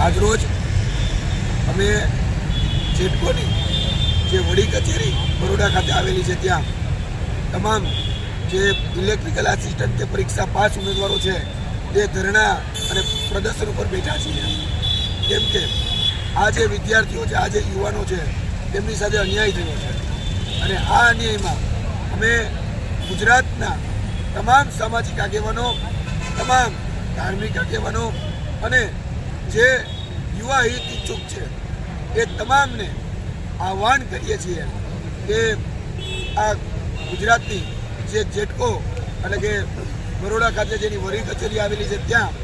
આજરોજ અમે જેટકોની જે વડી કચેરી બરોડા ખાતે આવેલી છે ત્યાં, તમામ જે ઇલેક્ટ્રિકલ આસિસ્ટન્ટ કે પરીક્ષા પાસ ઉમેદવારો છે, તે ધરણા અને પ્રદર્શન ઉપર બેઠા છીએ. કેમ કે આ જે વિદ્યાર્થીઓ છે, આ જે યુવાનો છે, તેમની સાથે અન્યાય થયો છે. અને આ અન્યાયમાં અમે ગુજરાતના તમામ સામાજિક આગેવાનો, તમામ ધાર્મિક આગેવાનો અને જે યુવા હિત ઈચ્છુક છે, એ તમામને આહવાન કરીએ છીએ કે આ ગુજરાતની જે જેટકો એટલે કે બરોડા ખાતે જેની વરી કચેરી આવેલી છે ત્યાં,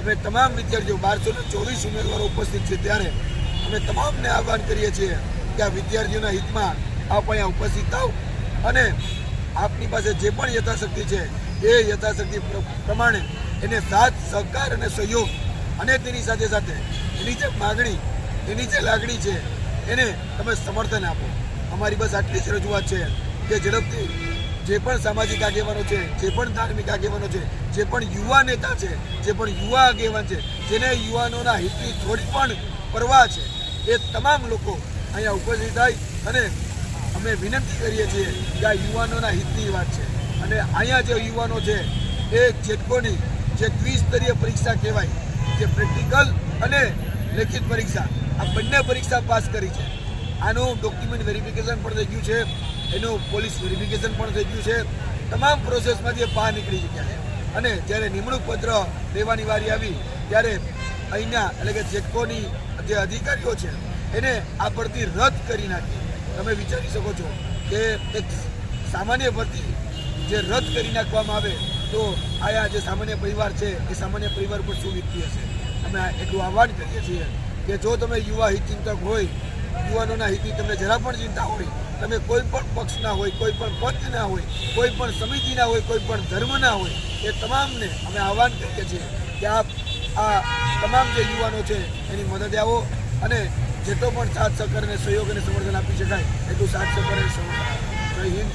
અમે તમામ વિદ્યાર્થીઓ, બારસો ને ચોવીસ ઉમેદવારો ઉપસ્થિત છે ત્યારે અમે તમામને આહવાન કરીએ છીએ કે આ વિદ્યાર્થીઓના હિતમાં આપ અહીંયા ઉપસ્થિત થાવ અને આપની પાસે જે પણ યથાશક્તિ છે, એ યથાશક્તિ પ્રમાણે એને સાથ, સહકાર અને સહયોગ અને તેની સાથે સાથે એની જે માગણી, એની જે લાગણી છે, એને તમે સમર્થન આપો. અમારી બસ આટલી જ રજૂઆત છે કે ઝડપથી જે પણ સામાજિક આગેવાનો છે, જે પણ ધાર્મિક આગેવાનો છે, જે પણ યુવા નેતા છે, જે પણ યુવા આગેવાન છે, જેને યુવાનોના હિતની થોડી પણ પરવા છે, એ તમામ લોકો અહીંયા ઉપસ્થિત થાય અને અમે વિનંતી કરીએ છીએ કે આ યુવાનોના હિતની વાત છે. અને અહીંયા જે યુવાનો છે, એ જેટકોની જે દ્વિસ્તરીય પરીક્ષા કહેવાય જે પ્રેક્ટિકલ અને લેખિત પરીક્ષા, આ બંને પરીક્ષા પાસ કરી છે. આનું ડોક્યુમેન્ટ વેરિફિકેશન પણ થઈ ગયું છે. એનું પોલીસ વેરિફિકેશન પણ થઈ ગયું છે. તમામ પ્રોસેસમાંથી એ બહાર નીકળી ચૂક્યા છે. અને જ્યારે નિમણૂક પત્ર દેવાની વારી આવી, ત્યારે અહીંના એટલે કે જેટકોની જે અધિકારીઓ છે, એને આ ભરતી રદ કરી નાખી. તમે વિચારી શકો છો કે એક સામાન્ય ભરતી જે રદ કરી નાખવામાં આવે તો આયા જે સામાન્ય પરિવાર છે, એ સામાન્ય પરિવાર પર શું વીતતી હશે અમે એટલું આહવાન કરીએ છીએ કે જો તમે યુવા હિતચિંતક હોય, યુવાનોના હિતની તમને જરા પણ ચિંતા હોય, તમે કોઈ પણ પક્ષના હોય, કોઈ પણ પંથના હોય, કોઈ પણ સમિતિના હોય, કોઈ પણ ધર્મના હોય, એ તમામને અમે આહવાન કરીએ છીએ કે આપ આ તમામ જે યુવાનો છે, એની મદદ આવો અને જેટલો પણ સાથ સહકાર અને સહયોગ અને સમર્થન આપી શકાય, એટલું સાથ સહકાર અને સમર્થન. જય હિન્દ